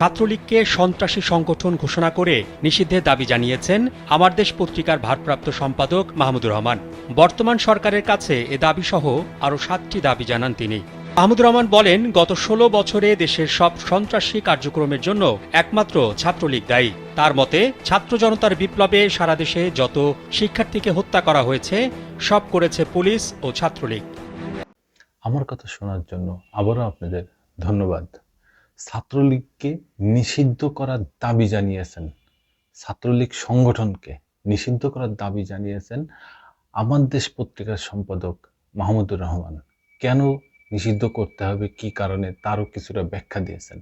ছাত্রলীগকে সন্ত্রাসী সংগঠন ঘোষণা করে নিষিদ্ধের দাবি জানিয়েছেন আমার দেশ পত্রিকার ভারপ্রাপ্ত সম্পাদক মাহমুদুর রহমান। বর্তমান সরকারের কাছে এ দাবি সহ আরও সাতটি দাবি জানান তিনি। মাহমুদুর রহমান বলেন, গত ষোলো বছরে দেশের সব সন্ত্রাসী কার্যক্রমের জন্য একমাত্র ছাত্রলীগ দায়ী। তার মতে, ছাত্র জনতার বিপ্লবে সারা দেশে যত শিক্ষার্থীকে হত্যা করা হয়েছে, সব করেছে পুলিশ ও ছাত্রলীগ। আমার কথা শোনার জন্য আবারও আপনাদের ধন্যবাদ। ছাত্রলীগকে নিষিদ্ধ করার দাবি জানিয়েছেন। ছাত্রলীগ সংগঠনকে নিষিদ্ধ করার দাবি জানিয়েছেন আমার দেশ পত্রিকার সম্পাদক মাহমুদুর রহমান। কেন নিষিদ্ধ করতে হবে? কি কারণে? তারও কিছুটা ব্যাখ্যা দিয়েছেন।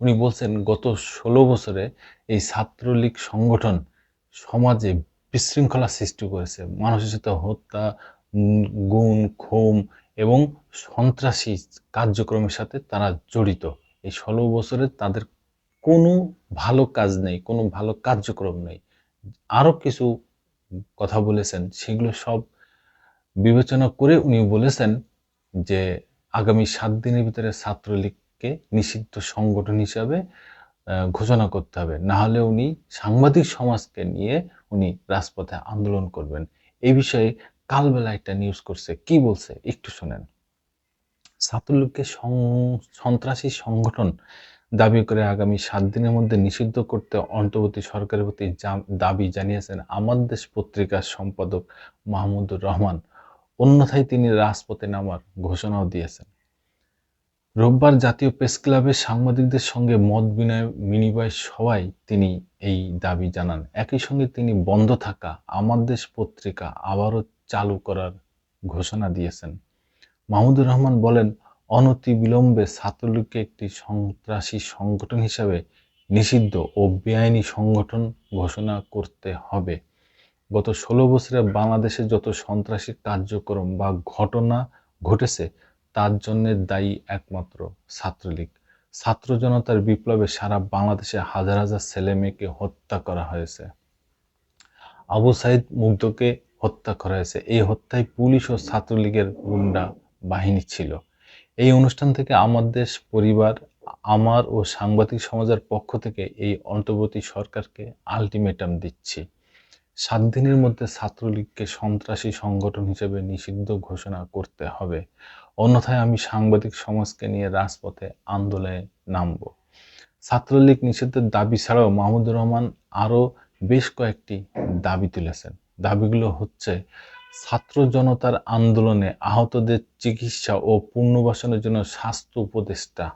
উনি বলছেন, গত ষোলো বছরে এই ছাত্রলীগ সংগঠন সমাজে বিশৃঙ্খলা সৃষ্টি করেছে। মানুষের সাথে হত্যা গুণ খুম এবং সন্ত্রাসী কার্যক্রমের সাথে তারা জড়িত। এই ষোলো বছরে তাদের কোনো ভালো কাজ নেই, কোনো ভালো কার্যক্রম নেই। আরও কিছু কথা বলেছেন, সেগুলো সব বিবেচনা করে উনি বলেছেন যে আগামী সাত দিনের ভিতরে ছাত্রলীগকে নিষিদ্ধ সংগঠন হিসাবে ঘোষণা করতে হবে। না হলে উনি সাংবাদিক সমাজকে নিয়ে উনি রাজপথে আন্দোলন করবেন। এই বিষয়ে কালবেলা একটা নিউজ করছে। কি বলছে? একটু শোনেন। ছাত্রলীগকে সন্ত্রাসী সংগঠন দাবি করে আগামী সাত দিনের মধ্যে নিষিদ্ধ করতে অন্তর্বর্তী সরকারের প্রতি দাবি জানিয়েছেন আমার দেশ পত্রিকার সম্পাদক মাহমুদুর রহমান। অন্যথায় তিনি রাজপথে নামার ঘোষণাও দিয়েছেন। রোববার জাতীয় প্রেস ক্লাবের সাংবাদিকদের সঙ্গে মত বিনিময় বিনিময় সভায় তিনি এই দাবি জানান। একই সঙ্গে তিনি বন্ধ থাকা আমার দেশ পত্রিকা আবারও চালু করার ঘোষণা দিয়েছেন। মাহমুদুর রহমান বলেন, অনতি বিলম্বে ছাত্রলীগকে একটি সন্ত্রাসী সংগঠন হিসাবে নিষিদ্ধ ও বেআইনি সংগঠন ঘোষণা করতে হবে। গত ষোলো বছরে বাংলাদেশে যত সন্ত্রাসী কার্যক্রম বা ঘটনা ঘটেছে, তার জন্য দায়ী একমাত্র ছাত্রলীগ। ছাত্র জনতার বিপ্লবে সারা বাংলাদেশে হাজার হাজার ছেলে মেয়েকে হত্যা করা হয়েছে। আবু সাইদ মুগ্ধকে হত্যা করা হয়েছে। এই হত্যায় পুলিশ ও ছাত্রলীগের গুন্ডা বাহিনী ছিল। এই অনুষ্ঠান থেকে আমার দেশ, পরিবার, আমার ও সাংবাদিক সমাজের পক্ষ থেকে এই অন্তর্বর্তী সরকারকে আলটিমেটাম দিচ্ছি। সাত দিনের মধ্যে ছাত্রলীগকে সন্ত্রাসী সংগঠন হিসেবে নিষিদ্ধ ঘোষণা করতে হবে। অন্যথায় আমি সাংবাদিক সমাজকে নিয়ে রাজপথে আন্দোলনে নামব। ছাত্রলীগ নিষিদ্ধের দাবি ছাড়াও মাহমুদুর রহমান আরও বেশ কয়েকটি দাবি তুলেছেন। দাবিগুলো হচ্ছে ছাত্র জনতার আন্দোলনে আহতদের চিকিৎসা ও পুনর্বাসনের জন্য স্বাস্থ্য উপদেষ্টা,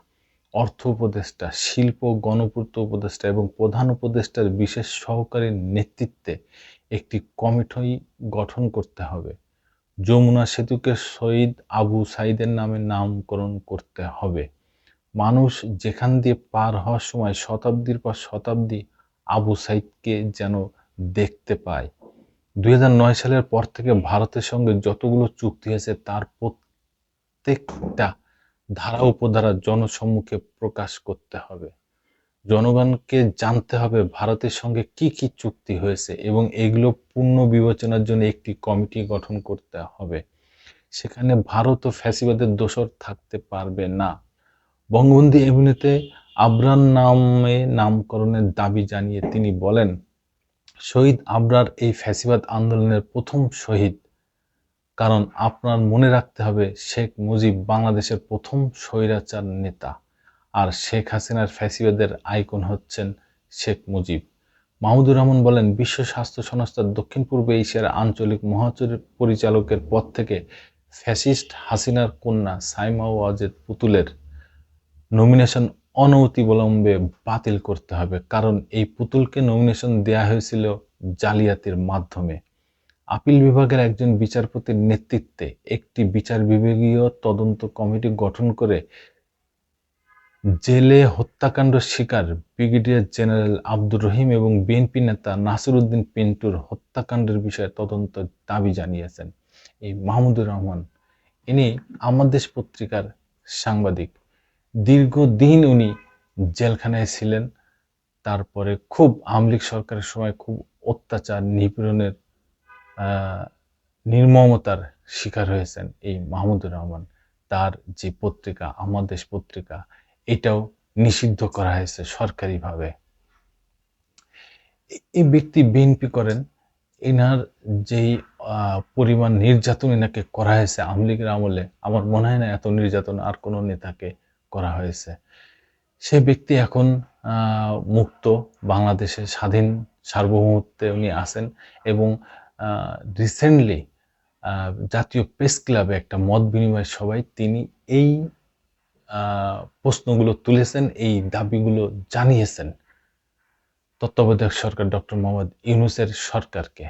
অর্থ উপদেষ্টা, শিল্প, গণপূর্ত উপদেষ্টা এবং প্রধান উপদেষ্টার বিশেষ সহকারী নেতৃত্বে একটি কমিটি গঠন করতে হবে। যমুনা সেতুকে শহীদ আবু সাইদের নামে নামকরণ করতে হবে। মানুষ যেখান দিয়ে পার হওয়ার সময় শতাব্দীর পর শতাব্দী আবু সাইদকে যেন দেখতে পায়। দুই হাজার নয় সালের পর থেকে ভারতের সঙ্গে যতগুলো চুক্তি হয়েছে তার প্রত্যেকটা ধারা উপধারা জনসম্মুখে প্রকাশ করতে হবে। জনগণকে জানতে হবে ভারতের সঙ্গে কি কি চুক্তি হয়েছে এবং এগুলো পূর্ণ বিবেচনার জন্য একটি কমিটি গঠন করতে হবে। সেখানে ভারত ও ফ্যাসিবাদের দোষর থাকতে পারবে না। বঙ্গবন্ধু এভিনিউতে আবরান নামে নামকরণের দাবি জানিয়ে তিনি বলেন শহীদ আবরার এই ফ্যাসিবাদ আন্দোলনের প্রথম শহীদ। কারণ আপনার মনে রাখতে হবে, শেখ মুজিব বাংলাদেশের প্রথম স্বৈরাচার নেতা আর শেখ হাসিনার ফ্যাসিবাদের আইকন হচ্ছেন শেখ মুজিব। মাহমুদুর রহমান বলেন, বিশ্ব স্বাস্থ্য সংস্থার দক্ষিণ পূর্ব এশিয়ার আঞ্চলিক মহাচর পরিচালকের পদ থেকে ফ্যাসিস্ট হাসিনার কন্যা সাইমা ওয়াজেদ পুতুলের নমিনেশন অনতিবিলম্বে বাতিল করতে হবে, কারণ এই পুতুলকে নমিনেশন দেয়া হয়েছিল জালিয়াতির মাধ্যমে। আপিল বিভাগের একজন বিচারপতির নেতৃত্বে একটি বিচার বিভাগীয় তদন্ত কমিটি গঠন করে জেলে হত্যাকাণ্ড শিকার ব্রিগেডিয়ার জেনারেল আব্দুর রহিম এবং বিএনপি নেতা নাসিরুদ্দিন পিন্টুর হত্যাকাণ্ডের বিষয়ে তদন্ত দাবি জানিয়েছেন। এই মাহমুদুর রহমান, ইনি আমার দেশ পত্রিকার সাংবাদিক। দীর্ঘদিন উনি জেলখানায় ছিলেন। তারপরে খুব আমলিক সরকারের সময় খুব অত্যাচার, নিপীড়নের নির্মমতার শিকার হয়েছেন এই মাহমুদুর রহমান। তার যে পত্রিকা, আমার দেশ পত্রিকা, এটাও নিষিদ্ধ করা হয়েছে সরকারিভাবে। এই ব্যক্তি বিএনপি করেন, এনার যেই পরিমাণ নির্যাতন এনাকে করা হয়েছে আওয়ামী লীগের আমলে, আমার মনে হয় না এত নির্যাতন আর কোনো নেতাকে করা হয়েছে। সে ব্যক্তি এখন মুক্ত বাংলাদেশের স্বাধীন সার্বভৌমত্বে উনি আছেন এবং রিসেন্টলি জাতীয় প্রেস ক্লাবে একটা মত বিনিময় সবাই তিনি এই প্রশ্নগুলো তুলেছেন, এই দাবিগুলো জানিয়েছেন তত্ত্বাবধায়ক সরকার ডক্টর মোহাম্মদ ইউনুসের সরকারকে।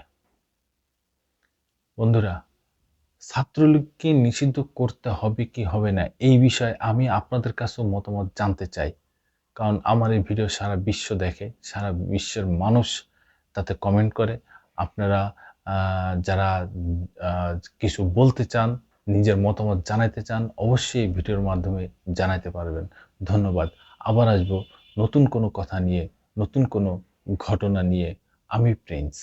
বন্ধুরা ছাত্রলীগকে নিষিদ্ধ করতে হবে কি হবে না, এই বিষয়ে আমি আপনাদের কাছেও মতামত জানতে চাই। কারণ আমার এই ভিডিও সারা বিশ্ব দেখে, সারা বিশ্বের মানুষ তাতে কমেন্ট করে। আপনারা যারা কিছু বলতে চান, নিজের মতামত জানাইতে চান, অবশ্যই ভিডিওর মাধ্যমে জানাইতে পারবেন। ধন্যবাদ। আবার আসব নতুন কোনো কথা নিয়ে, নতুন কোনো ঘটনা নিয়ে। আমি প্রিন্স।